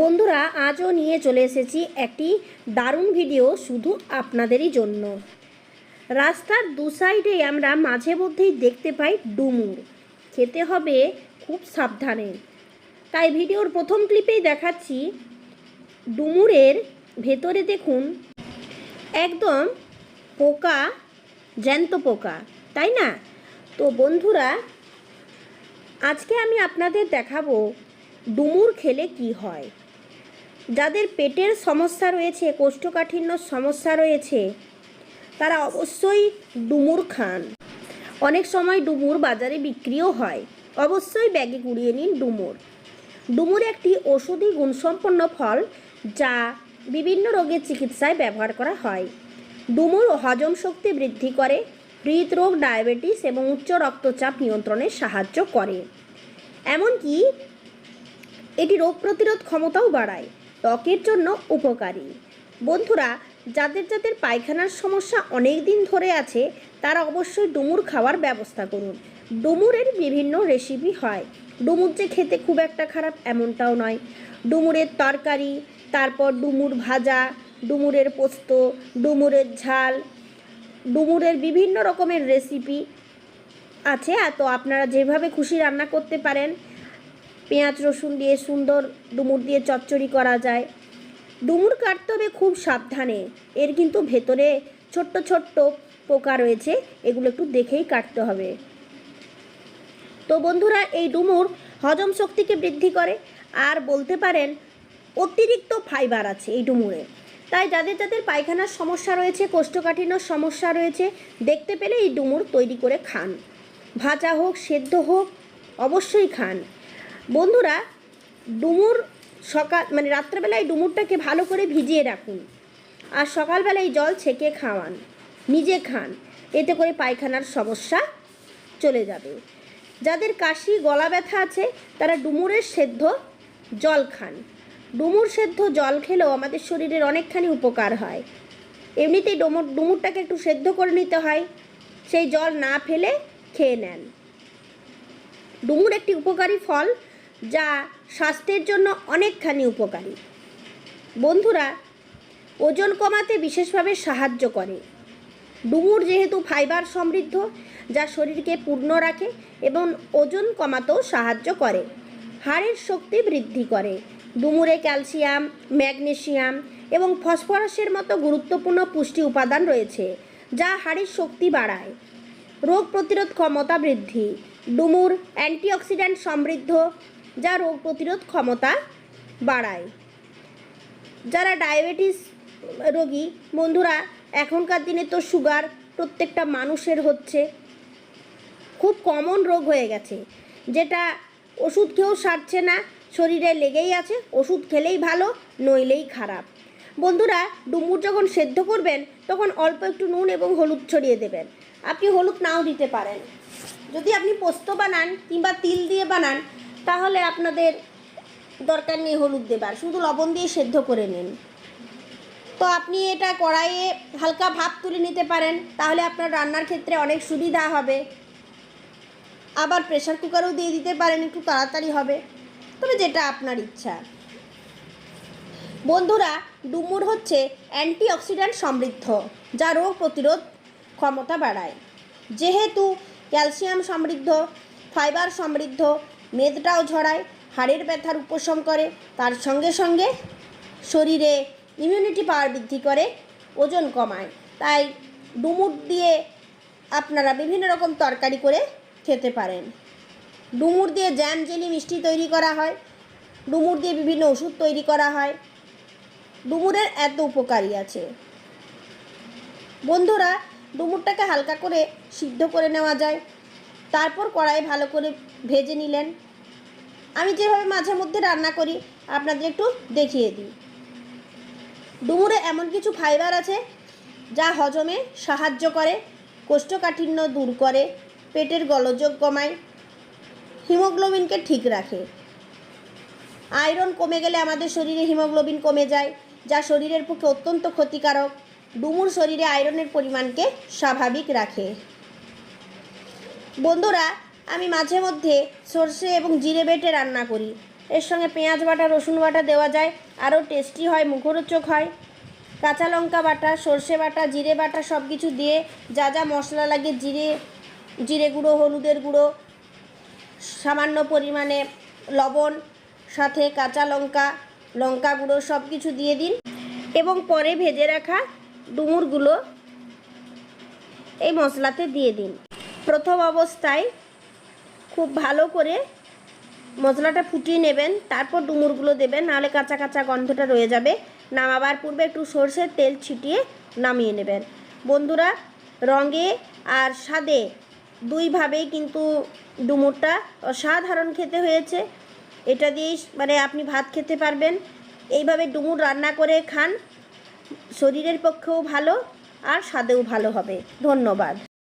বন্ধুরা, আজও নিয়ে চলে এসেছি একটি দারুণ ভিডিও শুধু আপনাদেরই জন্য। রাস্তার দু সাইডে আমরা মাঝে মধ্যেই দেখতে পাই ডুমুর। খেতে হবে খুব সাবধানে। তাই ভিডিওর প্রথম ক্লিপেই দেখাচ্ছি ডুমুরের ভেতরে দেখুন, একদম পোকা, জ্যান্ত পোকা, তাই না? তো বন্ধুরা, আজকে আমি আপনাদের দেখাবো ডুমুর খেলে কি হয়। যাদের পেটের সমস্যা রয়েছে, কোষ্ঠকাঠিন্য সমস্যা রয়েছে, তারা অবশ্যই ডুমুর খান। অনেক সময় ডুমুর বাজারে বিক্রিও হয়। অবশ্যই ব্যাগে কুড়িয়ে নিন ডুমুর। ডুমুর একটি ওষুধি গুণসম্পন্ন ফল যা বিভিন্ন রোগের চিকিৎসায় ব্যবহার করা হয়। ডুমুর হজম শক্তি বৃদ্ধি করে, হৃদরোগ, ডায়াবেটিস এবং উচ্চ রক্তচাপ নিয়ন্ত্রণে সাহায্য করে। এমনকি এটি রোগ প্রতিরোধ ক্ষমতাও বাড়ায়। ত্বকের জন্য উপকারী। বন্ধুরা, যাদের যাদের পায়খানার সমস্যা অনেক দিন ধরে আছে, তারা অবশ্যই ডুমুর খাওয়ার ব্যবস্থা করুন। ডুমুরের বিভিন্ন রেসিপি হয়। ডুমুর যে খেতে খুব একটা খারাপ এমনটাও নয়। ডুমুরের তরকারি, তারপর ডুমুর ভাজা, ডুমুরের পোস্ত, ডুমুরের ঝাল, ডুমুরের বিভিন্ন রকমের রেসিপি আছে। তো আপনারা যেভাবে খুশি রান্না করতে পারেন পেঁয়াজ, রসুন দিয়ে সুন্দর ডুমুর দিয়ে চচ্চড়ি করা যায়। ডুমুর কাটতে হবে খুব সাবধানে। এর কিন্তু ভেতরে ছোট্ট ছোট্ট পোকা রয়েছে, এগুলো একটু দেখেই কাটতে হবে। তো বন্ধুরা, এই ডুমুর হজম শক্তিকে বৃদ্ধি করে আর বলতে পারেন অতিরিক্ত ফাইবার আছে এই ডুমুরে। তাই যাদের যাদের পায়খানার সমস্যা রয়েছে, কোষ্ঠকাঠিন্য সমস্যা রয়েছে, দেখতে পেলে এই ডুমুর তৈরি করে খান। ভাজা হোক, সেদ্ধ হোক, অবশ্যই খান। বন্ধুরা, ডুমুর সকাল মানে রাত্রেবেলায় ডুমুরটাকে ভালো করে ভিজিয়ে রাখুন। আর সকালবেলায় জল ছেঁকে খাওয়ান। নিজে খান। এতে করে পায়খানার সমস্যা চলে যাবে। যাদের কাশি, গলা ব্যথা আছে, তারা ডুমুরের সেদ্ধ জল খান। ডুমুর সেদ্ধ জল খেলেও আমাদের শরীরের অনেকখানি উপকার হয়। এমনিতেই ডুমুর ডুমুরটাকে একটু সেদ্ধ করে নিতে হয়। সেই জল না ফেলে খেয়ে নেন। ডুমুর একটি উপকারী ফল যা স্বাস্থ্যের জন্য অনেকখানি উপকারী। বন্ধুরা, ওজন কমাতে বিশেষভাবে সাহায্য করে। ডুমুর যেহেতু ফাইবার সমৃদ্ধ, যা শরীরকে পূর্ণ রাখে এবং ওজন কমাতেও সাহায্য করে। হাড়ের শক্তি বৃদ্ধি করে। ডুমুরে ক্যালসিয়াম ম্যাগনেশিয়াম এবং ফসফরাসের মতো গুরুত্বপূর্ণ পুষ্টি উপাদান রয়েছে, যা হাড়ের শক্তি বাড়ায়। রোগ প্রতিরোধ ক্ষমতা বৃদ্ধি। ডুমুর অ্যান্টিঅক্সিডেন্ট সমৃদ্ধ যা রোগ প্রতিরোধ ক্ষমতা বাড়ায়। যারা ডায়াবেটিস রোগী, বন্ধুরা, এখনকার দিনে তো সুগার প্রত্যেকটা মানুষের হচ্ছে। খুব কমন রোগ হয়ে গেছে। যেটা ওষুধ খেয়েও সারছে না, শরীরে লেগেই আছে, ওষুধ খেলেই ভালো, নইলেই খারাপ। বন্ধুরা, ডুমুর যখন সেদ্ধ করবেন, তখন অল্প একটু নুন এবং হলুদ ছড়িয়ে দেবেন। আপনি হলুদ নাও দিতে পারেন। যদি আপনি পোস্ত বানান কিংবা তিল দিয়ে বানান তাহলে আপনাদের দরকার নেই হলুদ দেবার। শুধু লবণ দিয়ে সেদ্ধ করে নিন। তো আপনি এটা কড়াইয়ে হালকা ভাপ তুলে নিতে পারেন, তাহলে আপনার রান্নার ক্ষেত্রে অনেক সুবিধা হবে। আবার প্রেশার কুকারও দিয়ে দিতে পারেন, একটু তাড়াতাড়ি হবে। তবে যেটা আপনার ইচ্ছা। বন্ধুরা, ডুমুর হচ্ছে অ্যান্টিঅক্সিডেন্ট সমৃদ্ধ, যা রোগ প্রতিরোধ ক্ষমতা বাড়ায়। যেহেতু ক্যালসিয়াম সমৃদ্ধ, ফাইবার সমৃদ্ধ মেদটাও ঝরায়, হাড়ের ব্যথার উপশম করে, তার সঙ্গে সঙ্গে শরীরে ইমিউনিটি পাওয়ার বৃদ্ধি করে, ওজন কমায়। তাই ডুমুর দিয়ে আপনারা বিভিন্ন রকম তরকারি করে খেতে পারেন। ডুমুর দিয়ে জ্যাম জেলি মিষ্টি তৈরি করা হয়। ডুমুর দিয়ে বিভিন্ন ওষুধ তৈরি করা হয়। ডুমুরের এত উপকারী আছে। বন্ধুরা, ডুমুরটাকে হালকা করে সিদ্ধ করে নেওয়া যায়। তারপর কড়াই ভালো করে ভেজে নিলেন। আমি যেভাবে মাঝে মধ্যে রান্না করি, আপনাদের একটু দেখিয়ে দিই। ডুমুরে এমন কিছু ফাইবার আছে, যা হজমে সাহায্য করে, কোষ্ঠকাঠিন্য দূর করে, পেটের গলযোগ কমায়, হিমোগ্লোবিনকে ঠিক রাখে। আয়রন কমে গেলে আমাদের শরীরে হিমোগ্লোবিন কমে যায়, যা শরীরের পক্ষে অত্যন্ত ক্ষতিকারক। ডুমুর শরীরে আয়রনের পরিমাণকে স্বাভাবিক রাখে। বন্ধুরা, আমি মাঝে মধ্যে সর্ষে এবং জিরে বেটে রান্না করি। এর সঙ্গে পেঁয়াজ বাটা, রসুন বাটা দেওয়া যায়। আরও টেস্টি হয়, মুখরোচক হয়। কাঁচা লঙ্কা বাটা, সর্ষে বাটা, জিরে বাটা সব কিছু দিয়ে যা যা মশলা লাগে, জিরে জিরে গুঁড়ো, হলুদের গুঁড়ো, সামান্য পরিমাণে লবণ, সাথে কাঁচা লঙ্কা লঙ্কা গুঁড়ো সব কিছু দিয়ে দিন এবং পরে ভেজে রাখা ডুমুরগুলো এই মশলাতে দিয়ে দিন। প্রথম অবস্থায় খুব ভালো করে মশলাটা ফুটিয়ে নেবেন, তারপর ডুমুরগুলো দেবেন, নাহলে কাঁচা কাঁচা গন্ধটা রয়ে যাবে। নামাবার পূর্বে একটু সর্ষের তেল ছিটিয়ে নামিয়ে নেবেন। বন্ধুরা, রঙে আর স্বাদে দুইভাবেই কিন্তু ডুমুরটা অসাধারণ খেতে হয়েছে। এটা দিয়েই মানে আপনি ভাত খেতে পারবেন। এইভাবে ডুমুর রান্না করে খান, শরীরের পক্ষেও ভালো আর স্বাদেও ভালো হবে। ধন্যবাদ।